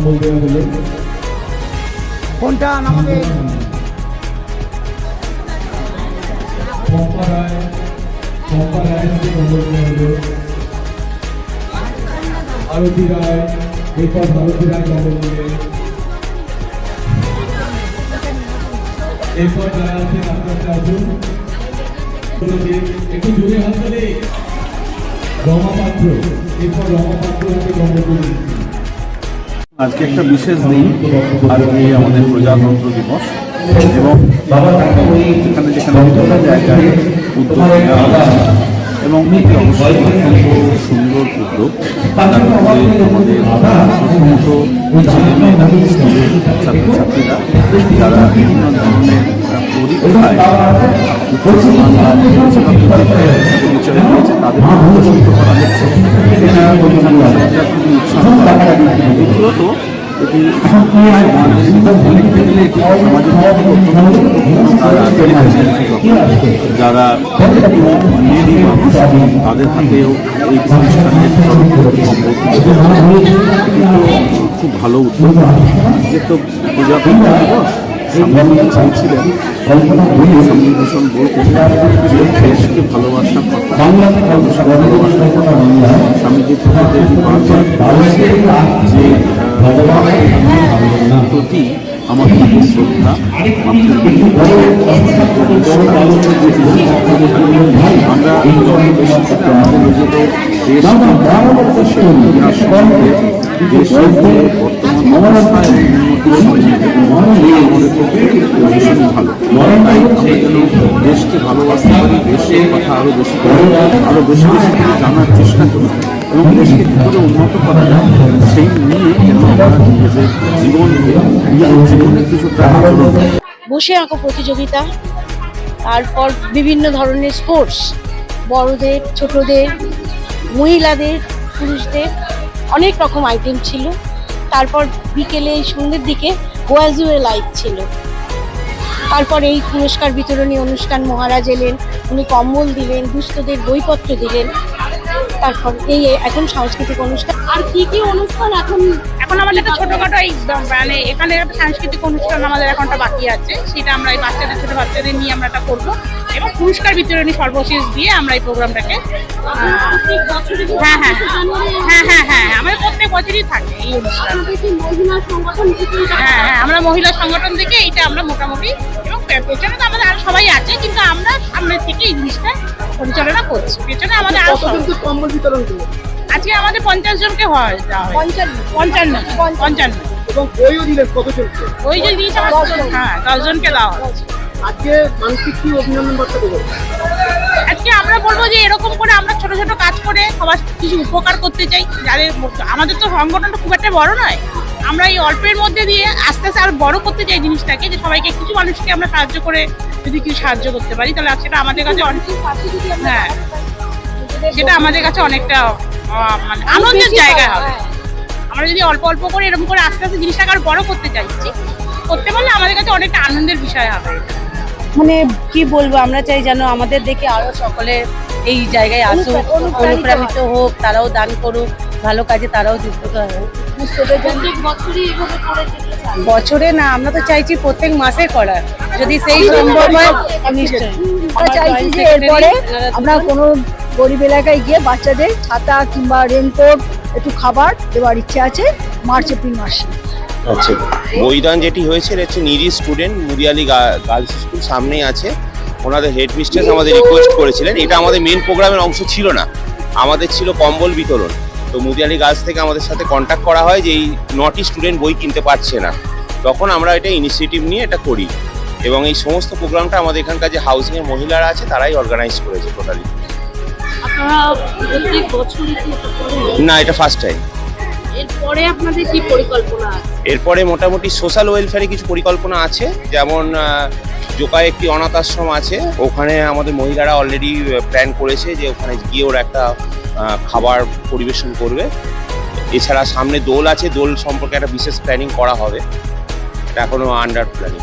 কোনটা হলো আরতি রায় এরপর ভারতী রায় কম্বল দেবে এরপর যারা আছেন আপনারা আসুন একটু জোরে হাত রমা পাত্র এরপর রমা পাত্র হাতে করে আজকে একটা বিশেষ দিন, আজকে আমাদের প্রজাতন্ত্র দিবস। এবং যেখানে যেখানে উদ্যোগ এবং সুন্দর উদ্যোগ। মধ্যে ছাত্রছাত্রীরা বিভিন্ন ধরনের পরীক্ষায় উত্তীর্ণ বাংলা পরিষেবা কেন্দ্রে পরিচয় দিয়েছে তাদের প্রদর্শিত করা হচ্ছে। এটা খুবই উৎসাহ representative যারা তাদের হাতেও এই খুব ভালো উদ্যোগ। যে তো প্রজাতন্ত্র দিবস চাইছিলেন। ভালোবাসার কথা। স্বামীজি যে আহ, প্রতি আমার প্রতি শ্রদ্ধা আমরা দেশকে ভালোবাসতে পারি দেশের কথা আরও বেশি আরও বেশি বেশি জানার চেষ্টা করি এবং দেশকে কী করে উন্নত করা যায়, সেই নিয়ে জীবনের বসে আঁকো প্রতিযোগিতা, তারপর বিভিন্ন ধরনের স্পোর্টস বড়দের, ছোটদের, মহিলাদের, পুরুষদের, অনেক রকম আইটেম ছিল। তারপর বিকেলে সন্ধ্যের দিকে গোয়াজুয়ে লাইভ ছিল। তারপর এই পুরস্কার বিতরণী অনুষ্ঠান, মহারাজ এলেন, উনি কম্বল দিলেন, দুস্থদের বইপত্র দিলেন। তারপর এই এখন সাংস্কৃতিক অনুষ্ঠান। আর কি কি অনুষ্ঠান এখন? এখন আমাদের একটা ছোটখাটো এই মানে এখানে একটা সাংস্কৃতিক অনুষ্ঠান আমাদের এখনটা বাকি আছে। সেটা আমরা এই বাচ্চাদের ছোট বাচ্চাদের নিয়ে আমরা এটা করব। এবং পুরস্কার বিতরণী সর্বশেষ দিয়ে আমরা এই প্রোগ্রামটাকে হ্যাঁ হ্যাঁ হ্যাঁ হ্যাঁ হ্যাঁ আমাদের প্রত্যেক বছরই থাকে এই অনুষ্ঠান। মহিলা সংগঠন হ্যাঁ হ্যাঁ আমরা মহিলা সংগঠন থেকে এইটা আমরা মোটামুটি এবং পেছনে তো আমাদের আরও সবাই আছে কিন্তু আমরা সামনের থেকে এই জিনিসটা পরিচালনা করছি। পেছনে আমাদের আরও কম্বল বিতরণ আজকে আমাদের পঞ্চাশ জনকে হয় পঞ্চান্ন। পঞ্চান্ন। পঞ্চান্ন। এবং বইও ওই যে দিয়েছে হ্যাঁ দশজনকে দেওয়া আজকে মানুষকে কি অভিনন্দন বার্তা দেবো? আজকে আমরা বলব যে এরকম করে আমরা ছোট ছোট কাজ করে সবার কিছু উপকার করতে চাই। যাদের আমাদের তো সংগঠনটা খুব একটা বড় নয়। আমরা এই অল্পের মধ্যে দিয়ে আস্তে আস্তে আরও বড় করতে চাই জিনিসটাকে যে সবাইকে কিছু মানুষকে আমরা সাহায্য করে যদি কিছু সাহায্য করতে পারি তাহলে সেটা আমাদের কাছে অনেক হ্যাঁ। সেটা আমাদের কাছে অনেকটা মানে আনন্দের জায়গা হবে। আমরা যদি অল্প অল্প করে এরকম করে আস্তে আস্তে জিনিসটাকে আরও বড় করতে চাইছি করতে পারলে আমাদের কাছে অনেকটা আনন্দের বিষয় হবে। মানে কি বলব আমরা চাই যেন আমাদের দেখে আরও সকলে এই জায়গায় আসুক অনুপ্রাণিত অনুপ্রাণিত হোক তারাও দান করুক। ভালো কাজে তারাও যুক্ত চাই বছরে না আমরা তো চাইছি প্রত্যেক মাসে করার। যদি সেই সম্ভব হয় নিশ্চয়ই। আমরা চাইছি যে এরপরে আমরা কোনো গরিব এলাকায় গিয়ে বাচ্চাদের ছাতা কিংবা রেনকোট একটু খাবার দেওয়ার ইচ্ছে আছে মার্চ এপ্রিল মাসে। আচ্ছা বইদান যেটি হয়েছে এটা হচ্ছে নিরি স্টুডেন্ট মুরিয়ালি গার্লস স্কুল সামনেই আছে। ওনাদের হেড মিস্ট্রেস আমাদের রিকোয়েস্ট করেছিলেন। এটা আমাদের মেন প্রোগ্রামের অংশ ছিল না। আমাদের ছিল কম্বল বিতরণ। তো মুদিয়ালি গার্লস থেকে আমাদের সাথে কন্ট্যাক্ট করা হয় যে এই নটি স্টুডেন্ট বই কিনতে পারছে না। তখন আমরা এটা ইনিশিয়েটিভ নিয়ে এটা করি। এবং এই সমস্ত প্রোগ্রামটা আমাদের এখানকার যে হাউসিংয়ের মহিলারা আছে তারাই অর্গানাইজ করেছে টোটালি? না এটা ফার্স্ট টাইম এরপরে আপনাদের কি পরিকল্পনা আছে? এরপরে মোটামুটি সোশ্যাল ওয়েলফেয়ারে কিছু পরিকল্পনা আছে। যেমন জোকায় একটি অনাথ আশ্রম আছে। ওখানে আমাদের মহিলারা অলরেডি প্ল্যান করেছে যে ওখানে গিয়ে ওরা একটা খাবার পরিবেশন করবে। এছাড়া সামনে দোল আছে, দোল সম্পর্কে একটা বিশেষ প্ল্যানিং করা হবে। এটা এখনও আন্ডার প্ল্যানিং